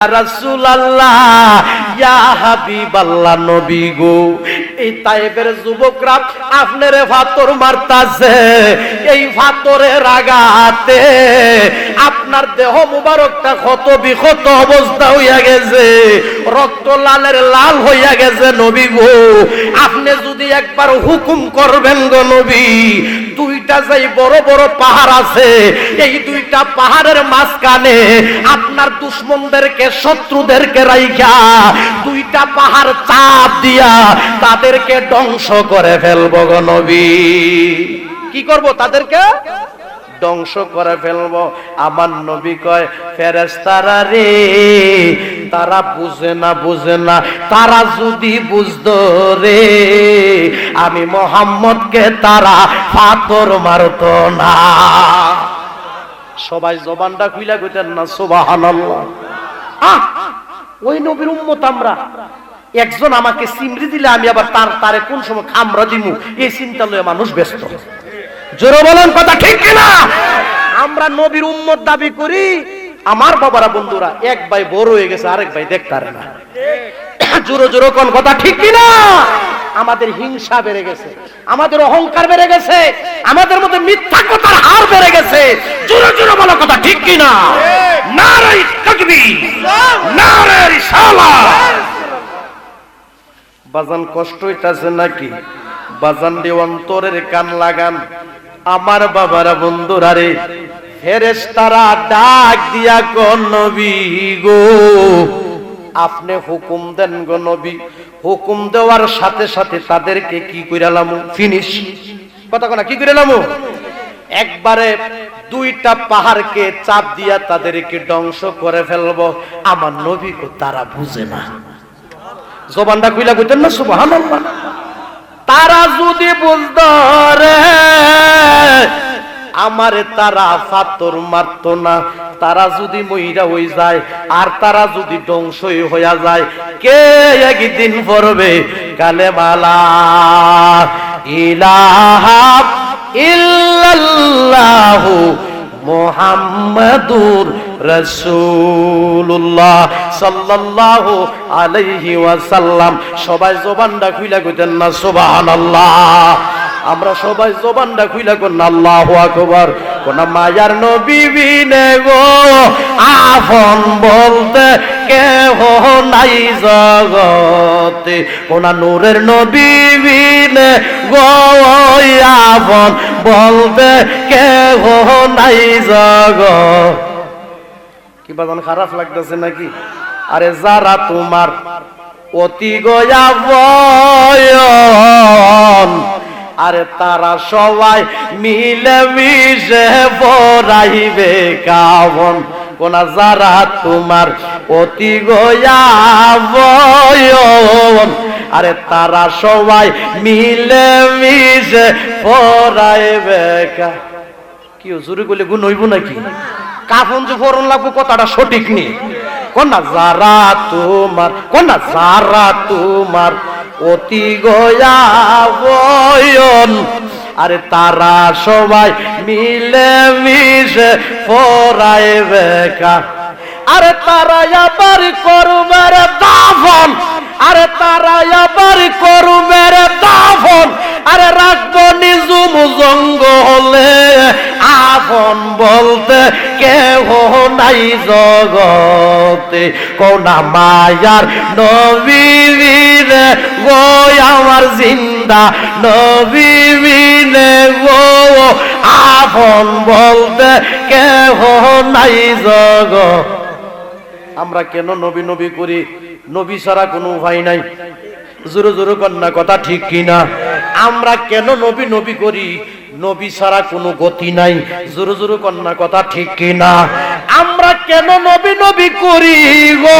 রাসূল আল্লাহ আপনার দেহ মুবারকটা ক্ষত বিক্ষত অবস্থা হইয়া গেছে, রক্ত লালের লাল হইয়া গেছে নবী গো। আপনি যদি একবার হুকুম করবেন গো নবী, দুইটা যেই বড় বড় পাহাড় আছে, এই দুইটা পাহাড়ের মাঝখানে আপনার দুশ্মনদেরকে, শত্রুদেরকে রাইখা দুইটা পাহাড় চাপ দিয়া তাদেরকে ধ্বংস করে ফেলব গো নবী। কি করব তাদেরকে? ধ্বংস করে ফেলব। আমার নবী কয় ফেরেস্তারা রে, তারা বুঝে না বুঝে না, তারা যদি বুঝতো রে, আমি মোহাম্মদকে তারা পাথর মারতো না। সবাই জবানটা খুইলা কইতেন না, সুবহানাল্লাহ। আহ! ওই নবীর উম্মত আমরা। একজন আমাকে সিমরি দিলে আমি আবার তার তারে কোন সময় খামরা দিমু? এই চিন্তা লয়ে মানুষ ব্যস্ত। জোরে বলেন কথা ঠিক কিনা? আমরা নবীর উম্মত দাবি করি, আমার বাবারা বন্ধুরা, এক ভাই বড় হয়ে গেছে, আরেক ভাই দেখতারে না। জোরো জোরো কোন কথা ঠিক কিনা? আমাদের হিংসা বেড়ে গেছে, আমাদের অহংকার বেড়ে গেছে, আমাদের মধ্যে মিথ্যা কথার হার বেড়ে গেছে। জোরে জোরে বলা কথা ঠিক কিনা? বাজান কষ্ট হইতাছে নাকি? বাজান দিয়ে অন্তরের কান লাগান। আমার বাবারা বন্ধুরা রে, ফেরেশতারা ডাক দিয়া নবী গো। আপনি হুকুম দেন গো নবী, হুকুম দেওয়ার সাথে সাথে তাদেরকে কি কইরালাম? ফিনিশ। কথা কোনা, কি কইরালাম? একবারে দুইটা পাহাড়কে চাপ দিয়া তাদেরকে ধ্বংস করে ফেলব। আমার নবীকে তারা বুঝে না। জবানটা কইলা কইতেন না, সুবহানাল্লাহ। তারা যদি বুঝতো রে আমারে তারা ফাতর মারত না। তারা যদি মহিরা হয়ে যায়, আর তারা যদি ধ্বংসই হইয়া যায়, কে একদিন পড়বে? কালে মালা ইলাহা ইল্লাল্লাহু মোহাম্মদুর রসুল্লাহ সাল্লাল্লাহু আলাইহি ওয়াসাল্লাম। সবাই জবানটা খুইলা কইতেন না, সুবহানাল্লাহ। আমরা সবাই জবানটা খুইলা কোন আল্লাহু আকবার। কোন মায়ার নবী বিনে গো, আপন বলতে কেহ নাই জগতে। নূরের নবী বলতে কেহ নাই জগত। কি খারাপ লাগতেছে নাকি? আরে যারা তোমার অতি গয়া বয়ন, আরে তারা সবাই মিলে মিশে পড়াইবে কাবন। কোন তোমার অতি গয়া বয়ন। আরে তারা সবাই মিলে মিশে পড়াইবে বেকা কি জোরে করলে গুণ হইব নাকি? কাফন যে ফরন লাগবো কথাটা সঠিক নেই কোনা যারা তোমার, কোনা যারা তোমার অতি গয়া বয়ন। আরে তারা সবাই মিলে মিশে ফরাই বেকা। আরে তারা আবার করবে রে দাফন। আরে তারা আবার করবে রে দাফন। আরে রাখব নিজুম জঙ্গলে, আপন বলতে কেহ নাই জগতে। কোনা মায়ার নবীনে গো আমার জিন্দা নবীনে গো আপন বলতে কেহ নাই জগ। আমরা কেন নবী নবী করি? নবী ছাড়া কোনো উপায় নাই। জোরে জোরে কন্যা, কথা ঠিক কিনা? আমরা কেন নবী নবী করি? নবী ছাড়া কোনো গতি নাই। জোরে জোরে কন্যা, কথা ঠিক কিনা? আমরা কেন নবী নবী করি গো?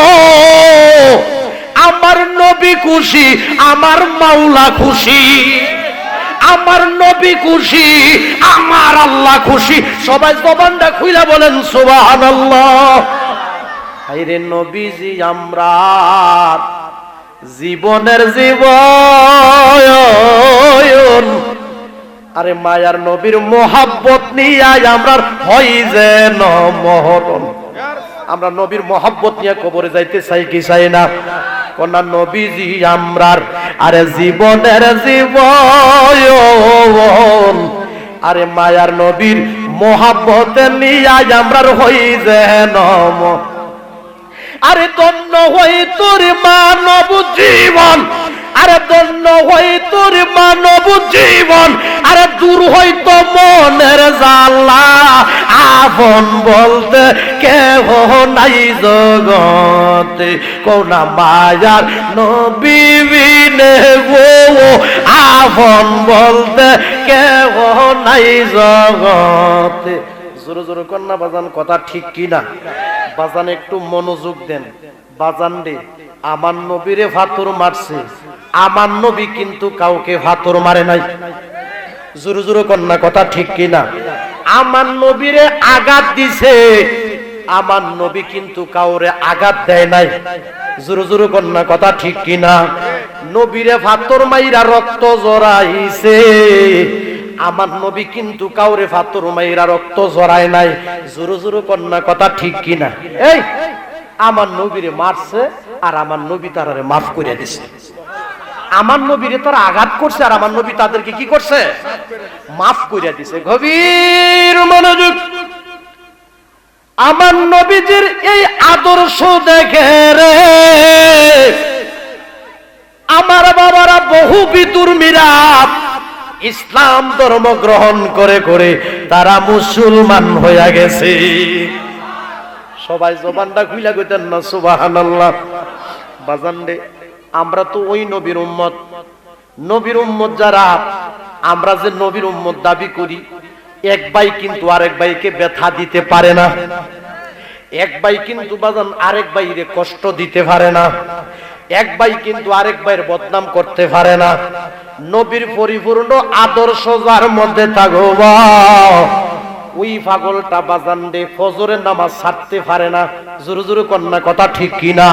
আমার নবী খুশি, আমার মাওলা খুশি। আমার নবী খুশি, আমার আল্লাহ খুশি। সবাই জবানটা খুইলা বলেন, সুবহানাল্লাহ। হাইরে নবীজি, আমরা জীবনের জীবন আরে মায়ার নবীর মোহাব্বত নিয়ে আমরা হই যেন মহরণ আমরা নবীর মহব্বত নিয়ে কবরে যাইতে চাই কি চাই না? কন্যা নবীজি আমরার, আরে জীবনের জীবন। আরে মায়ার নবীর মহাব্বতে নিয়ে আমরার হই যেন আরে ধন্য হই তোর মানব জীবন, আরে ধন্য হই তোর মানব জীবন, আরে দূর হইতো জালা আপন বলতে কেহ নাই জগতে। কোনা মায়ার নবী গো আপন বলতে কেহ নাই জগতে। জোরে জোরে কন্যা বাজান, কথা ঠিক কিনা? বাজান, একটু মনোযোগ দেন। বাজান রে, আমার নবীরে ফাতর মারছে। আমার নবী কিন্তু কাউকে ফাতর মারে নাই। জোরে জোরে কন্যা কথা ঠিক কিনা? আমার নবীরে আঘাত দিছে। আমার নবী কিন্তু কাউরে আঘাত দেয় নাই। জোরে জোরে কন্যা কথা ঠিক কিনা? নবীরে ফাতর মাইরা রক্ত জড়াইছে। আমার নবী কিন্তু কাউরে ফাতর মাইরা রক্ত জড়ায় নাই। জোরে জোরে কন্যা কথা ঠিক কিনা? এই, আমার নবীরে মারছে আর আমার নবী তারারে মাফ করে দিছে। আমার নবীরে তারা আঘাত করছে, আর আমার নবী তাদেরকে কি করছে? মাফ করে দিছে। গভীর মনোযোগ। আমার নবীজির এই আদর্শ দেখে রে। আমার বাবারা বহু বিদুর মিরাপ ইসলাম ধর্ম গ্রহণ করে করে তারা মুসলমান হইয়া গেছে। সবাই জবানটা খুইলা কইতেন না, সুবহানাল্লাহ। বাজান রে। আমরা তো ওই নবীর উম্মত। নবীর উম্মত যারা, আমরা যে নবীর উম্মত দাবি করি, এক ভাই কিন্তু আরেক ভাইকে ব্যথা দিতে পারে না। এক ভাই কিন্তু বাজান আরেক ভাইরে কষ্ট দিতে পারে না। এক ভাই কিন্তু আরেক ভাইয়ের বদনাম করতে পারে না। নবীর পরিপূর্ণ আদর্শ যার মধ্যে থাকবা ওই পাগলটা বাজান দে, ফজরের নামাজ ছাড়তে পারে না। জোরে জোরে কন্যা, কথা ঠিক কিনা?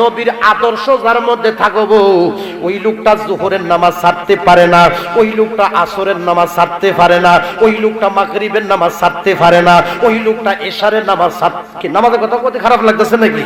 নবীর আদর্শ যার মধ্যে থাকব ওই লোকটা জোহরের নামাজ ছাড়তে পারে না, ওই লোকটা আসরের নামাজ ছাড়তে পারে না, ওই লোকটা মাগরিবের নামাজ ছাড়তে পারে না, ওই লোকটা এশারের নামাজ ছাড়তে নামাজের কথা কত খারাপ লাগতেছে নাকি?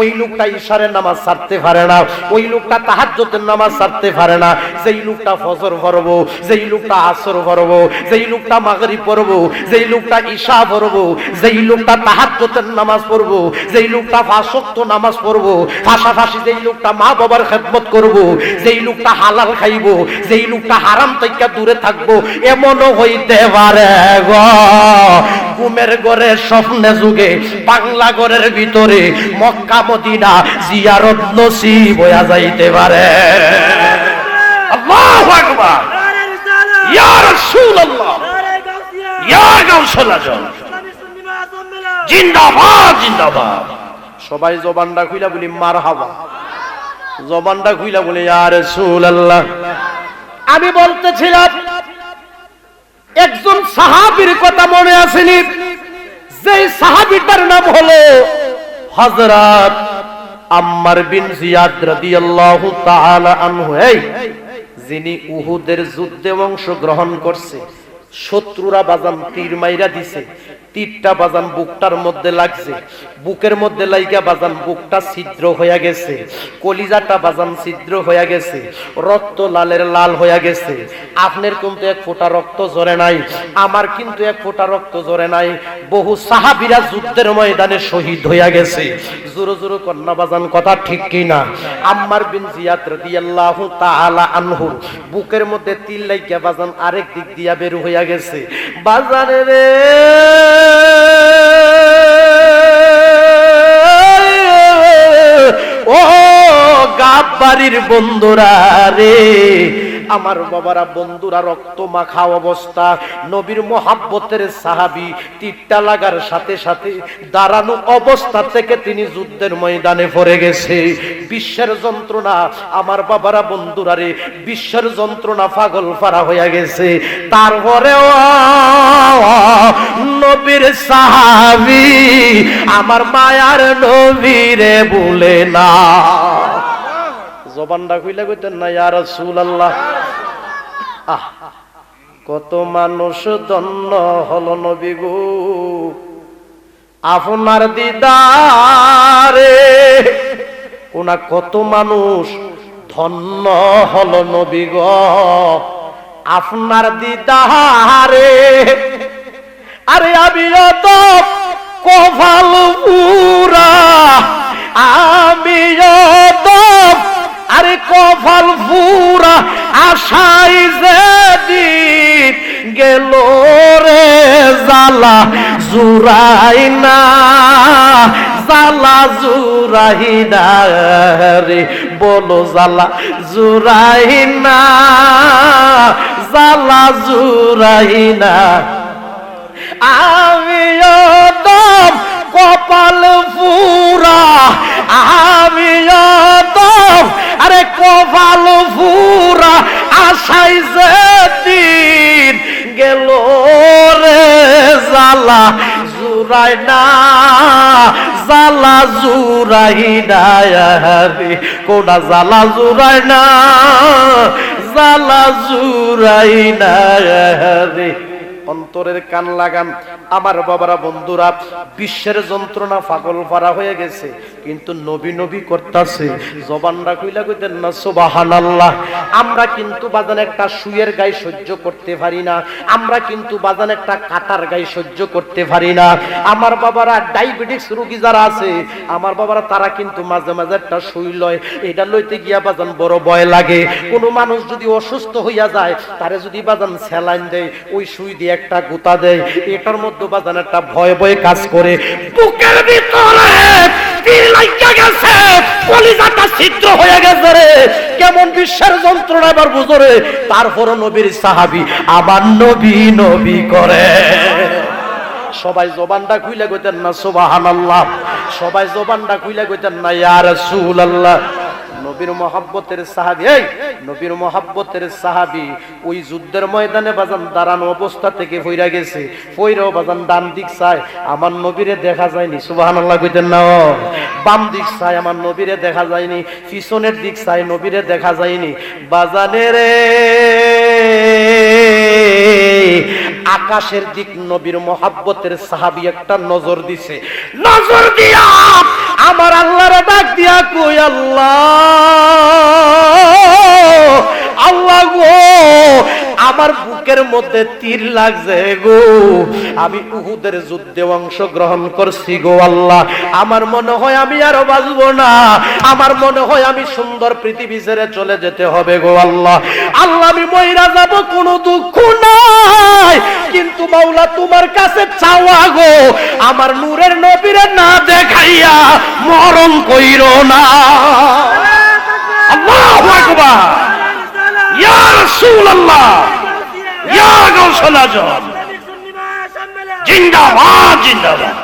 ওই লোকটা ইশারের নামাজ ছাড়তে পারে না, ওই লোকটা তাহাজ্জুদের নামাজ ছাড়তে পারে না, যেই লোকটা ফজর পড়ব, যেই লোকটা আসর পড়ব, যেই লোকটা মাগরিব পড়ব, যেই লোকটা ঈশা পড়ব, যেই লোকটা তাহাজ্জুদের নামাজ পড়ব, যেই লোকটা ফাঁসক্ত নামাজ পড়ব, পাশাপাশি যেই লোকটা মা বাবার খেদমত করব, যেই লোকটা হালাল খাইবো, যেই লোকটা হারাম থেকে দূরে থাকব, এমনও হইতে পারে গো। ঘুমের ঘরে স্বপ্নে যুগে বাংলা ঘরের ভিতরে মক্কা মদিনা জিয়ারত নসিব হইয়া যাইতে পারে। আল্লাহু আকবার। ইয়া রাসূলুল্লাহ। ইয়া গাউসুল আজম জিন্দাবাদ জিন্দাবাদ। সবাই জবানটা খুইলা বলি মার হাবা জবানটা খুইলা বলি আর আল্লাহ আমি বলতেছিলাম, একজন সাহাবীর কথা মনে আসেনি। যে সাহাবীটার নাম হলো হযরত আম্মার বিন জিয়াদ রাদিয়াল্লাহু তাআলা আনহু, এই, যিনি উহুদের যুদ্ধে অংশ গ্রহণ করছে, শত্রুরা বাজান তীর মাইরা দিছে তীরটা বাজান বুকটার মধ্যে লাগছে। বুকের মধ্যে লাইগা বাজান বুকটা ছিদ্র হইয়া গেছে। কলিজাটা বাজান ছিদ্র হইয়া গেছে। রক্ত লালের লাল হইয়া গেছে। আপনার কিন্তু এক ফোঁটা রক্ত জরে নাই। আমার কিন্তু এক ফোঁটা রক্ত জরে নাই। বহু সাহাবিরা যুদ্ধের ময়দানে শহীদ হইয়া গেছে। জোরো জোরো কন্যা বাজান কথা ঠিক কি কিনা? আম্মার বিন জিয়াদ রাদিয়াল্লাহু তাআলা আনহুর বুকের মধ্যে তিল লাইগা বাজান আরেক দিক দিয়া বের হইয়া গেছে। বাজারে রে! ও গাব্বারির বন্ধুরা রে আমার বাবারা, বন্ধুরা, রক্ত মাখা অবস্থা। নবীর মোহাব্বতের সাহাবি তীরটা লাগার সাথে সাথে দাঁড়ানো অবস্থা থেকে তিনি যুদ্ধের ময়দানে পড়ে গেছে। বিশ্বের যন্ত্রণা, আমার বাবারা, বন্ধুরা রে, বিশ্বের যন্ত্রণা পাগল পারা হয়ে গেছে। তারপরেও নবীর সাহাবি আমার মায়ার নবীরে বলে না। জবানটা খুইলে কইতেন না, ইয়া রাসূলুল্লাহ, আহ, কত মানুষ দন্ন হলো নবী গো। আপনার দিদারে ওনা কত মানুষ ধন্য হল নবী গ। আপনার দিদারে, আরে আমি তো কপাল পুরা, আমি তো আরে কপাল পুরা আশাই যে দিন গেল রে জালা জুরাই না জালা জুরাই না রে, বলো জালা জুরাই না জালা জুরাই না। আমিও দম কপাল আমিও দম আরে কপাল ফুরা আশাই যে দিন গেল রে জালা জুরাই না জালা জুরাই না কোনা জালা জুরাই না জালা জুরাই না রে অন্তরের কান লাগান। আমার বাবারা, বন্ধুরা বিশ্বের যন্ত্রণা পাগল পারা হয়ে গেছে, কিন্তু নবী নবী করতেছে। জবানরা কইলা কইতেন না সুবাহান আল্লাহ আমরা কিন্তু বাজান একটা সুয়ের গায়ে সহ্য করতে পারি না। আমরা কিন্তু বাজান একটা কাটার গায়ে সহ্য করতে পারি না। আমার বাবারা ডায়াবেটিস রোগী যারা আছে, আমার বাবারা তারা কিন্তু মাঝে মাঝে একটা সুই লয়। এটা লইতে গিয়া বাজান বড় ভয় লাগে। কোনো মানুষ যদি অসুস্থ হইয়া যায়, তারে যদি বাজান স্যালাইন দেয়, ওই সুই দিয়ে একটা গুতা দেয়, এটার মধ্যে বাজান একটা ভয় ভয় কাজ করে। বুকের ভিতরে কেমন বিশ্বের নবীর সাহাবি আবার নবী নবী করে। সবাই জবানটা খুইলে কইতেন না, সুবহানাল্লাহ। সবাই জবানটা খুইলে কইতেন না, ইয়া রাসূলুল্লাহ। নবীর মহাব্বতের সাহাবি, এই নবীর মহাব্বতের সাহাবি ওই যুদ্ধের ময়দানে বাজান দাঁড়ানো অবস্থা থেকে ফইরা গেছে। ফইরাও বাজান ডান দিক চায়, আমার নবীরে দেখা যায়নি, সুবহানাল্লাহ কইতেন না বাম দিক চায়, আমার নবীরে দেখা যায়নি, পিছনের দিক চায়, নবীরে দেখা যায়নি। বাজানে রে আকাশের দিক নবীর মহাব্বতের সাহাবি একটা নজর দিছে। নজর দিয়া আমার আল্লাহর ডাক দিয়া কই, আল্লাহ আল্লাহ গো, আমার বুকের মধ্যে তীর লাগছে গো। আমি উহুদের যুদ্ধে অংশগ্রহণ করছি গো, আল্লাহ। আমার মনে হয় আমি আর বাঁচবো না। আমার মনে হয় আমি সুন্দর পৃথিবী ছেড়ে চলে যেতে হবে গো, আল্লাহ। আল্লাহ, আমি মহিরা যাব, কোনো দুঃখ কিন্তু মাওলা তোমার কাছে চাওয়া গো আমার নূরের নবীরে না দেখাইয়া মরণ কইরো না। আল্লাহু আকবার। ইয়া রাসূলুল্লাহ। ইয়া গাউসুল আজম জিন্দাবাদ জিন্দাবাদ।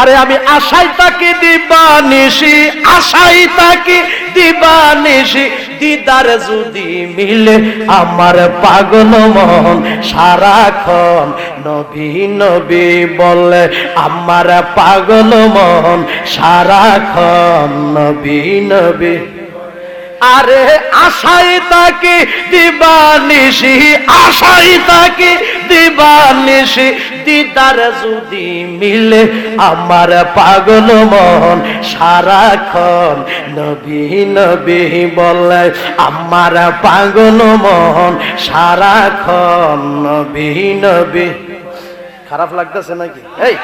আরে আমি আশাই তাকে দিবানিসি আশাই তাকে দিবানিসি দিদার যদি মিলে আমার পাগল মন, সারাক্ষণ নবী নবী বলে আমার পাগল মন, সারাক্ষণ নবী নবী। আরে আশাই তাকে দিবানিসি আশাই তাকে দিবানিসি দিদার যদি মিলে আমার পাগল মন সারাক্ষণ নবী নবী বলে আমার পাগল মন সারাক্ষণ নবী নবী। খারাপ লাগতেছে নাকি? এই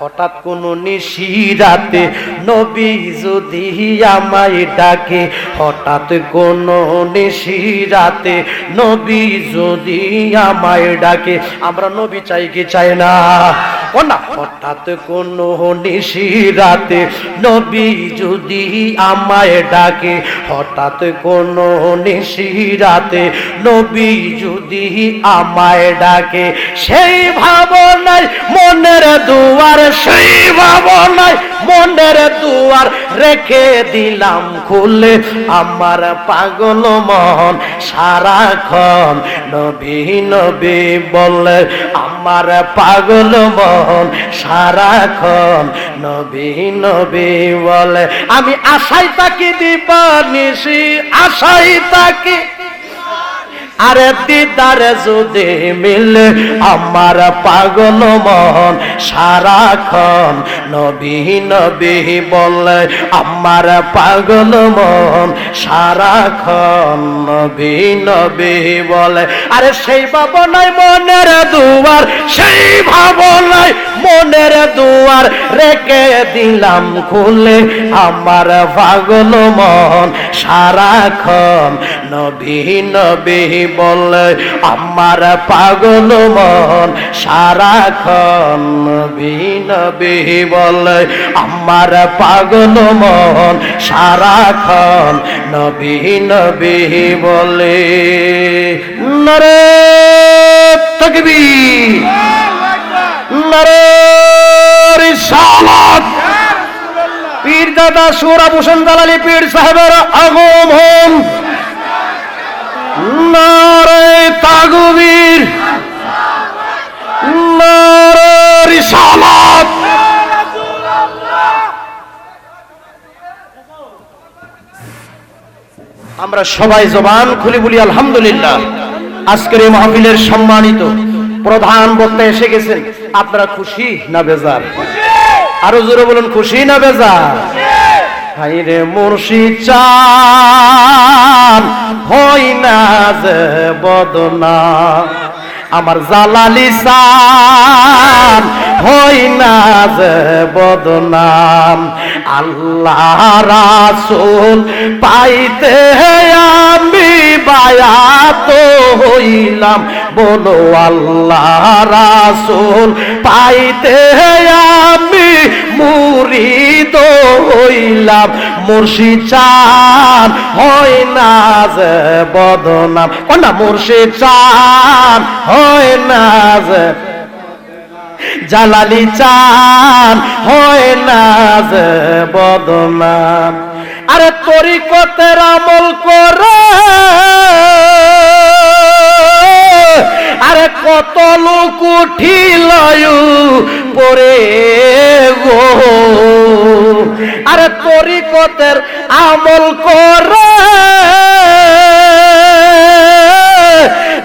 হঠাৎ কোন নিশিরাতে নবী যদি আমায় ডাকে, হঠাৎ কোন নিশিরাতে নবী যদি আমায় ডাকে, আমরা নবী চাই কি চাই না? হঠাৎ কোন নিশিরাতে নবী যদি আমায় ডাকে, হঠাৎ কোন নিশিরাতে নবী যদি আমায় ডাকে, সেই ভাবনায় মনের দুয়ার, সেই ভাবনায় মনের দুয়ার রেখে দিলাম খুলে। আমার পাগল মন সারাক্ষণ নবী নবী বলে, আমার পাগল মন সারাক্ষণ নবী নবী বলে আমি আশাই তাকে দিবানিসি আশাই তাকে আরে দিদারে যদি মিলে আমার পাগল মন, সারাক্ষণ নবী নবী বলে আমার পাগল মন, সারাক্ষণ নবী নবী বলে। আরে সেই ভাবনায় মনের দুয়ার, সেই ভাবনায় মনের দুয়ার রেখে দিলাম খুলে। আমার পাগল মন, সারাক্ষণ নবী নবী বলে আমার পাগল মন সারাক্ষণ নবী নবী বলে আমার পাগল মন সারাক্ষণ নবী নবী বলে নরে তকবীর। নরে রিসালাত। পীর দাদা সৌরভ হোসেন দালালি পীর সাহেবের আগমন। তাগুবীর আমরা সবাই জবান খুলি বলি, আলহামদুলিল্লাহ। আজকের এই মাহফিলের সম্মানিত প্রধান বক্তা এসে গেছেন। আপনারা খুশি না বেজার? আরও জোরে বলুন, খুশি না বেজার? হাইরে মুর্শিদ চান, হই না যে বদনা। আমার জালালি সান হই না যে বদনাম আল্লাহ রাসূল পাইতে আমি বায়াত হইলাম। বলো আল্লাহ রাসূল পাইতে আমি মুরিদ হইলাম মুর্শিদ চান হয় না যে বদনাম। হয় না যে জালালি চান হয় না যে বদনাম। আরে তরিকতের আমল করে আরে কত লোক উঠিল পরে গো। আরে তরিকতের আমল করে।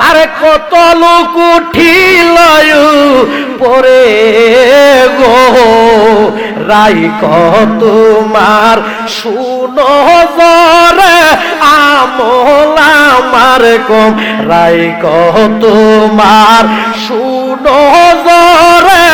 আরে কত লোক উঠিল পরে গো। রাই তোমার শুনো আমার কম। রাই তোমার শুনো জরে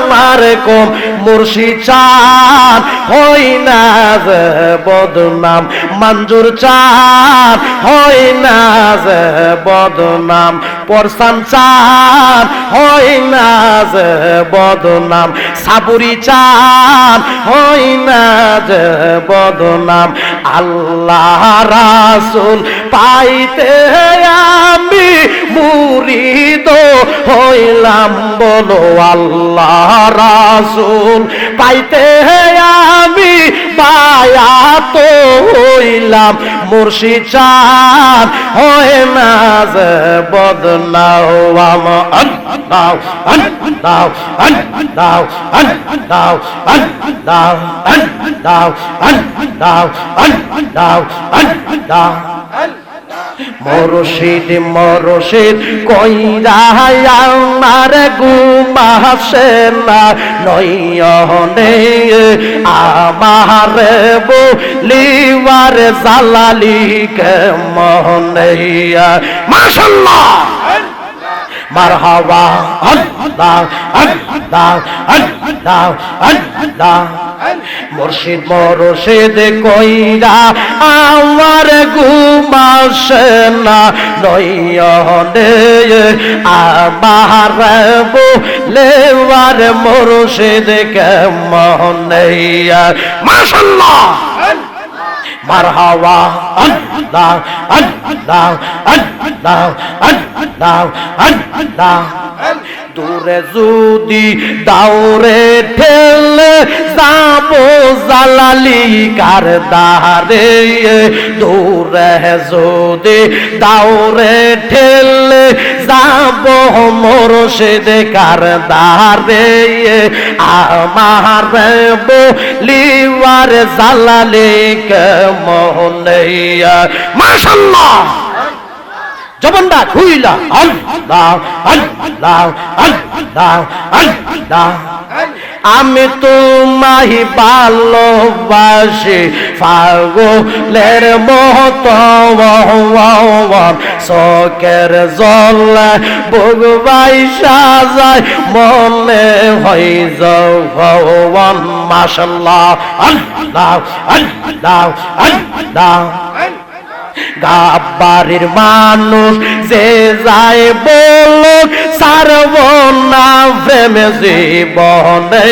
আমার কম। মুর্শি চান হই না যে বদনাম। মঞ্জুর চান হই না যে বদনাম। পরসান চান হই না যে বদনাম। সাবুরি চান হই না যে বদনাম। আল্লাহ রাসুল পাইতে আমি মুরিদ হইলাম বলো আল্লাহ রাসুল। পাইতে আমি বায়াত হইলাম মুর্শিদ চান হয় না যে বদনাও আম দাও দাও দাও দাও দাও দাও দাও দাও দাও মরশিদ মরশিদ, কইরা আমার গুমাসে না। নয়নে আমার বলিবার জালালি কে মহনেয়া মাশাল্লাহ। মারহাবা। আল্লাহ আল্লাহ আল্লাহ আল্লাহ। মুর্শিদ মরশিদ কইরা আমার ঘুমাসে না। নয়নে আমার বলেবার মুর্শিদ কেমন মাশাল্লাহ মারহাবা। আল্লাহ আল্লাহ আল্লাহ আল্লাহ আল্লাহ। দূরে যদি দাউরে ঠেলে যাব জালালি কার দারে দূরে যদি দাউরে ঠেলে যাব মোরশেদ কার দারে আমার বলিবার জালালি কে মোহনইয়া মাশাল্লাহ! জবানটা খুইলা, আল্লাহ আল্লাহ আল্লাহ আল্লাহ। আমি তোমায় ভালোবাসি ফাগলের মত চকের জল ভগবাই সাজায় মনে হয়ে যাও মাসাল্লাহ আল্লাহ আল্লাহ আল্লাহ। গাবাড়ির মানুষ যে যায় বলুক সারব না প্রেমে জীবনে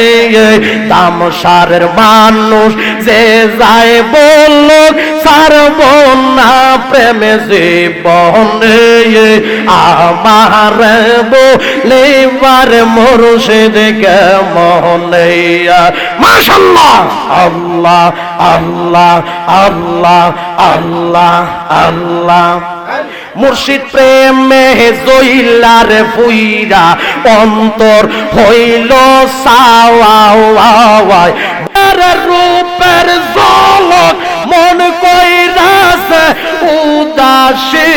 দাম সারের মানুষ যে যায় বলুক সারব না প্রেমে জীবনে আমার বলেবার মুর্শিদ কেমনে? মাশাল্লাহ, আল্লাহ আল্লাহ আল্লাহ আল্লাহ আল্লাহ। মুর্শিদ প্রেমে জইলার ফুইরা অন্তর হইল সাওয়াওয়ায় রূপের জলক মন কইরাছে, উদাসী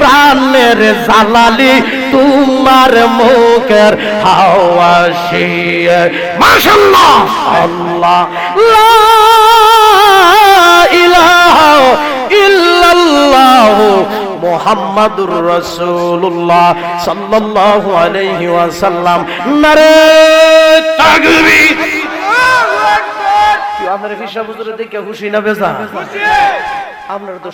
প্রাণের জালালি তোমার মুখের হাওয়াসি মাশাল্লাহ আল্লাহ। মুহাম্মাদুর রসুল্লাহ সাল্লাল্লাহু আলাইহি ওয়াসাল্লাম। নারে তাকবীর কি আপনার ফিসা বুজুরে দেখে খুশি না বেজা? আপনার তো